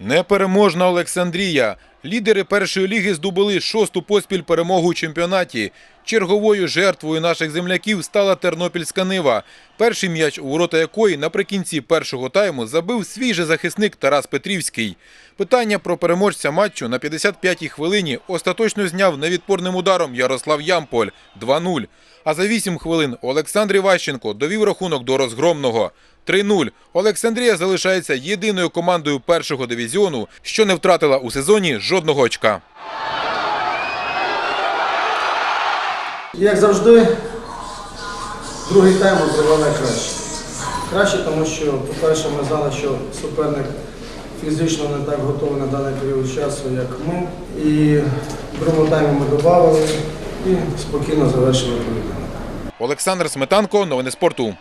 Непереможна Олександрія. Лідери першої ліги здобули шосту поспіль перемогу у чемпіонаті. Черговою жертвою наших земляків стала Тернопільська Нива. Перший м'яч, у ворота якої наприкінці першого тайму забив свій же захисник Тарас Петрівський. Питання про переможця матчу на 55-й хвилині остаточно зняв невідпорним ударом Ярослав Ямполь 2-0. А за 8 хвилин Олександр Іващенко довів рахунок до розгромного. 3-0. Олександрія залишається єдиною командою першого дивізіону, що не втратила у сезоні жодного очка. Як завжди, другий тайм розвивали краще. Краще, тому що, по-перше, ми знали, що суперник фізично не так готовий на даний період часу, як ми. І в другому таймі ми додали і спокійно завершили поєдинок. Олександр Сметанко, новини спорту.